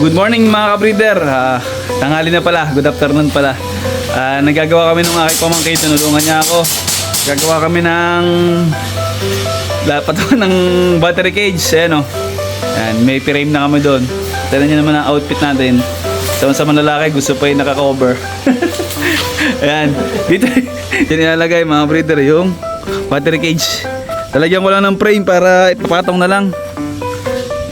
good morning mga ka-breeder. Ah, tanghali na pala, good afternoon pala. Ah, nagagawa kami ng aking pamangkin, tinulungan niya ako. Gagawa kami ng dapat ng battery cage, ayan o. Ayan, may frame na kami doon. Tignan niyo naman ang outfit natin. Sa sa mga lalaki, gusto pa yung naka-cover. Ayan, dito, dito nilalagay mga breeder yung battery cage. Talagyan ko lang ng frame para ipapatong na lang.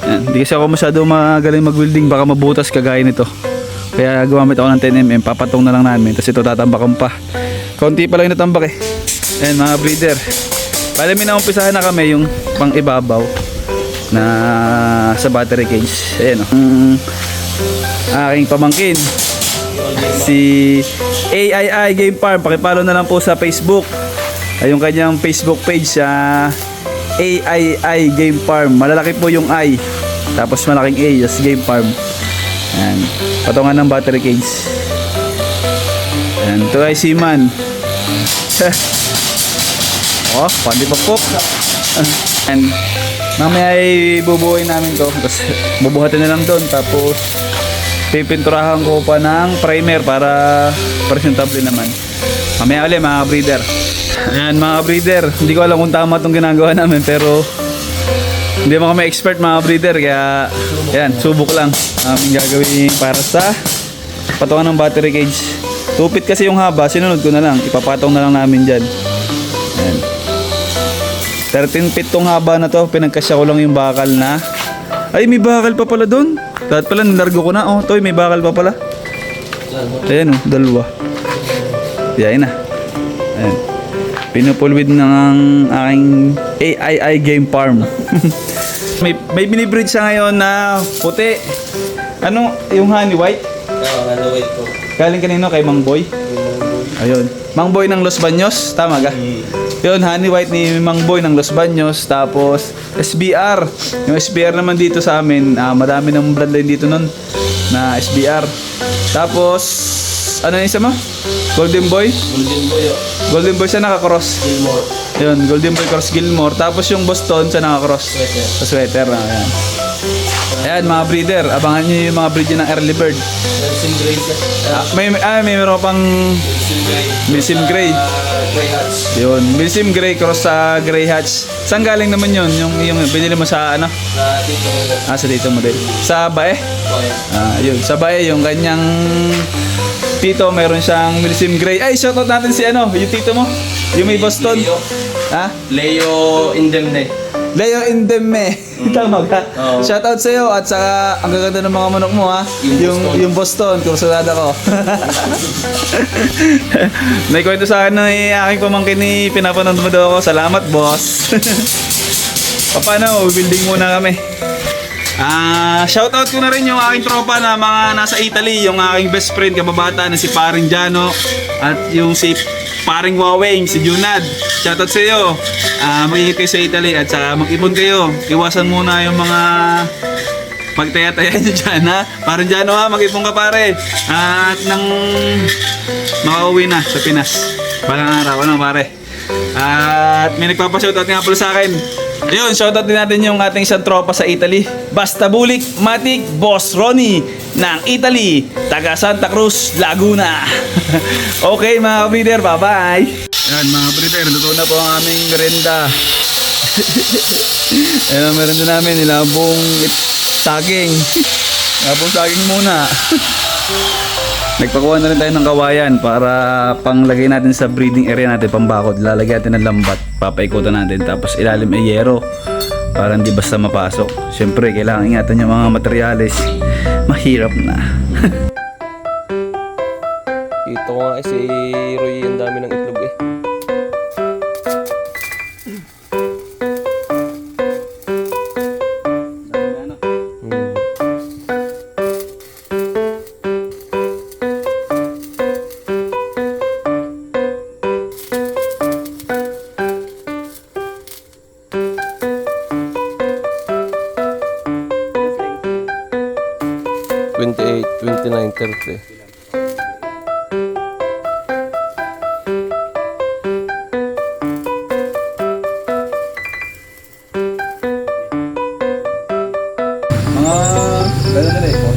Yan. Hindi kasi ako masyado magaling mag-welding. Baka mabutas kagaya nito. Kaya gumamit ako ng 10mm. Papatong na lang namin. Tapos ito tatambakan pa. Kaunti pa lang yung natambak eh. Ayan mga breeder. Bale may naumpisahan na kami yung pang ibabaw na sa battery cage. Ayan o. Mm, aking pamangkin. Si AII Game Farm. Pakipalo na lang po sa Facebook. Ay yung kanyang Facebook page sa AII Game Farm. Malalaki po yung I. Tapos malaking A, just Game Farm. Ayan. Patungan ng battery cage. Ayan. Ito ay Seaman. oh, pandi pa po. And mamaya ay bubuhay namin to. Tapos bubuhatin na lang doon. Tapos pipinturahan ko pa ng primer para presentable naman. Mamaya ulit mga breeder. Ayan mga breeder, hindi ko alam kung tama itong ginagawa namin pero hindi mo kami expert mga breeder kaya ayan, subok lang aming gagawin para sa patungan ng battery cage. Tupit kasi yung haba, sinunod ko na lang, ipapatong na lang namin dyan. Ayan. 13 feet tong haba na to, pinagkasya ko lang yung bakal na ay may bakal pa pala doon. Lahat pala nilargo ko na. Oh, toy, may bakal pa pala. Ayan oh, dalawa. Yan na. Ayan. Pinupulwid ng aking AII Game Farm. may, may binibreed siya ngayon na puti. Ano, yung honey white? Oo, ano wait ko. Galing kanino kay Mang Boy? Ayun. Mang Boy ng Los Baños, tama ka? Yun, honey white ni Mang Boy ng Los Baños. Tapos, SBR. Yung SBR naman dito sa amin, ah, madami ng bloodline dito nun na SBR. Tapos, ano yung isa mo? Golden Boy? Golden Boy, oh. Golden Boy siya nakakross. Gilmore. Yun, Golden Boy Cross Gilmore. Tapos yung Boston siya nakakross. Sweater. Sa sweater. Ah, ayan. Ayan, mga breeder. Abangan nyo yung mga breed ng early bird. Nelson Gray. Ah, may, ah, may meron pang Nelson Gray. Milsim Gray. Ah, Gray Hats. Yun, Milsim Gray cross sa Gray Hatch. Saan galing naman yun? Yung, yung binili mo sa ano? Na dito. Ah, sa dito mo din. Sa Bae? Okay. Ah, yun. Sa Bae, yung kanyang tito, meron siyang Milsim Gray. Ay, shoutout natin si ano, yung tito mo. Yung may Boston. Leo. Ha? Leo Indemne. Leo Indeme. Tama ka? Oo. Shoutout sa iyo at saka ang gaganda ng mga manok mo ha. Yung Yung Boston. yung Boston, kursulada ko. Naikwento sa akin ng aking pamangkin ni pinapanood mo daw ako. Salamat, boss. Paano, building muna kami. Ah, shoutout ko na rin yung aking tropa na mga nasa Italy, yung aking best friend kababata na si Paring Jano at yung si Paring Waweng, si Junad. Shoutout sa iyo. Ah, mag-ingat kayo sa Italy at saka mag-ipon kayo. Iwasan muna yung mga pagtaya-taya nyo dyan ha. Paring Jano ha, mag-ipon ka pare. At nang makauwi na sa Pinas. Balang araw, ano pare. At may nagpapashoutout nga pala sa akin. Ayun, shoutout din natin yung ating isang tropa sa Italy. Basta Bulik, Matic, Boss Ronnie ng Italy, taga Santa Cruz, Laguna. okay mga breeder, bye-bye. Ayan mga breeder, luto na po ang aming merenda. Ayan ang merenda namin, nilabong it- saging. Nilabong saging muna. Nagpakuha na rin tayo ng kawayan para panglagay natin sa breeding area natin, pambakod. Lalagyan natin ng lambat, papaikutan natin, tapos ilalim ay yero para hindi basta mapasok. Siyempre, kailangan ingatan yung mga materyales. Mahirap na. Ito nga eh, si Roy ang dami ng itlog eh. 29.30. Mga, gano'n na eh,